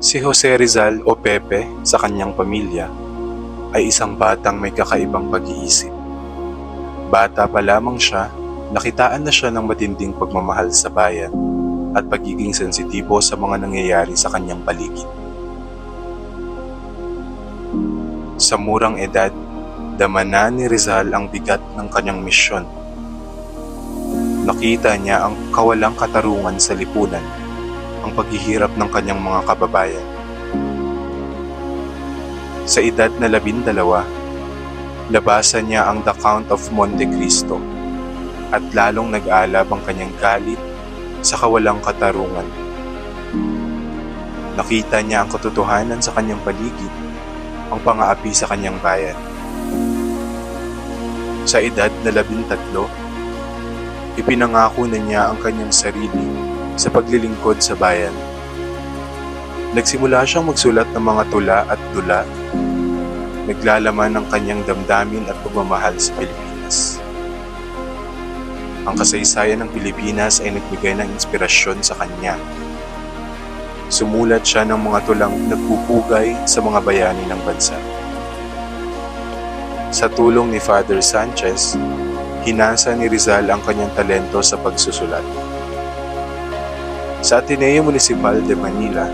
Si Jose Rizal o Pepe sa kanyang pamilya ay isang batang may kakaibang pag-iisip. Bata pa lamang siya, nakitaan na siya ng matinding pagmamahal sa bayan at pagiging sensitibo sa mga nangyayari sa kanyang paligid. Sa murang edad, damana ni Rizal ang bigat ng kanyang misyon. Nakita niya ang kawalang katarungan sa lipunan, ang paghihirap ng kanyang mga kababayan. Sa edad na labindalawa, labasan niya ang The Count of Monte Cristo at lalong nag-alab ang kanyang galit sa kawalang katarungan. Nakita niya ang katotohanan sa kanyang paligid, ang pangaapi sa kanyang bayan. Sa edad na labintatlo, ipinangako na niya ang kanyang sarili sa paglilingkod sa bayan. Nagsimula siyang magsulat ng mga tula at dula, naglalaman ng kanyang damdamin at pagmamahal sa Pilipinas. Ang kasaysayan ng Pilipinas ay nagbigay ng inspirasyon sa kanya. Sumulat siya ng mga tulang nagpupugay sa mga bayani ng bansa. Sa tulong ni Father Sanchez, hinasa ni Rizal ang kanyang talento sa pagsusulat. Sa Ateneo Municipal de Manila,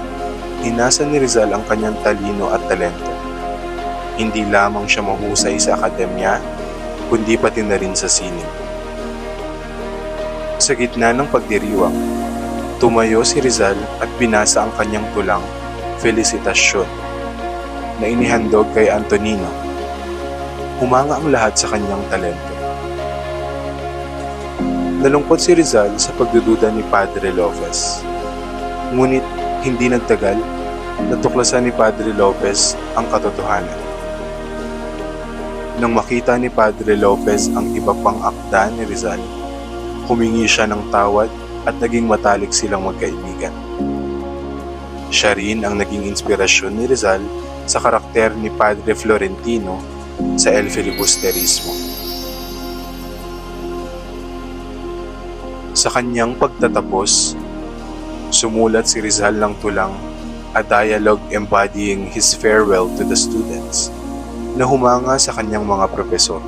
hinasa ni Rizal ang kanyang talino at talento. Hindi lamang siya mahusay sa akademya, kundi pati na rin sa sining. Sa gitna ng pagdiriwang, tumayo si Rizal at binasa ang kanyang tulang, Felicitasyon, na inihandog kay Antonino. Humanga ang lahat sa kanyang talento. Nalungkot si Rizal sa pagdududa ni Padre Lopez. Ngunit hindi nagtagal, natuklasan ni Padre Lopez ang katotohanan. Nang makita ni Padre Lopez ang iba pang akda ni Rizal, humingi siya ng tawad at naging matalik silang magkaibigan. Siya rin ang naging inspirasyon ni Rizal sa karakter ni Padre Florentino sa El Filibusterismo. Sa kanyang pagtatapos, sumulat si Rizal ng tulang A Dialogue Embodying His Farewell to the Students na humanga sa kanyang mga profesor.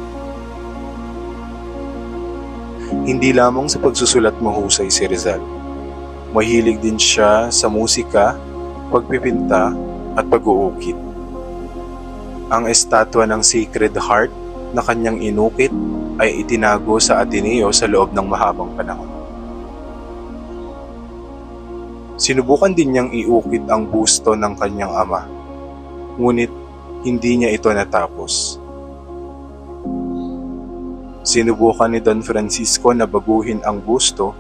Hindi lamang sa pagsusulat mahusay si Rizal. Mahilig din siya sa musika, pagpipinta at pag-uukit. Ang estatwa ng Sacred Heart na kanyang inukit ay itinago sa Ateneo sa loob ng mahabang panahon. Sinubukan din niyang iukit ang busto ng kanyang ama, ngunit hindi niya ito natapos. Sinubukan ni Don Francisco na baguhin ang busto,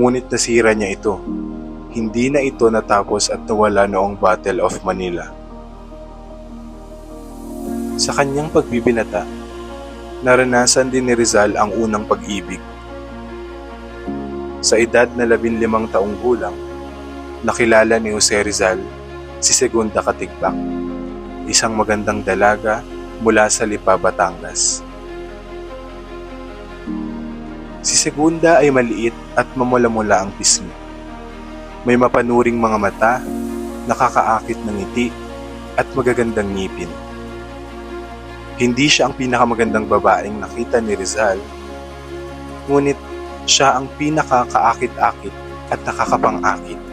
ngunit nasira niya ito. Hindi na ito natapos at nawala noong Battle of Manila. Sa kanyang pagbibinata, naranasan din ni Rizal ang unang pag-ibig. Sa edad na labinlimang taong gulang, nakilala ni Jose Rizal si Segunda Katigbak, isang magandang dalaga mula sa Lipa, Batangas. Si Segunda ay maliit at mamula-mula ang pisngi. May mapanuring mga mata, nakakaakit ng ngiti, at magagandang ngipin. Hindi siya ang pinakamagandang babaeng nakita ni Rizal, ngunit siya ang pinakakaakit-akit at nakakapang-akit.